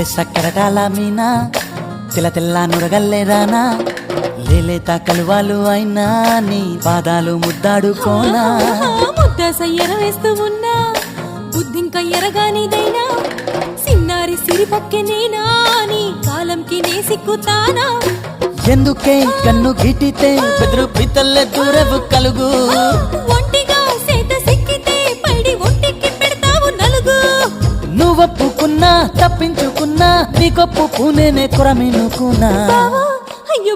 లేలే సక్కరటాల మీనా? తెల్ల తెల్ల నురగల్లే రానా? లేలేత కలువాలు అయినా నీ పాదాలు ముద్దాడుకోనా? ముద్ద సయ్యర వేస్తూ ఉన్నా బుద్ధింక ఎరగానిదైనా సిన్నారి సిరిపక్కె నేనా? నీ కాలంకి నే సిక్కుతానా? ఎందుకే కన్ను గిటితే బెదురు పితల్లే దూరవు కలుగు? ఒంటిగా సేత సిక్కితే పైడి ఒంటికి పెడతావు నలుగు. నువ్వొప్పుకున్నా తప్పించుకున్నా నీకొప్పు పూనేనే కొరమినుకున్నా. బావా అయ్యో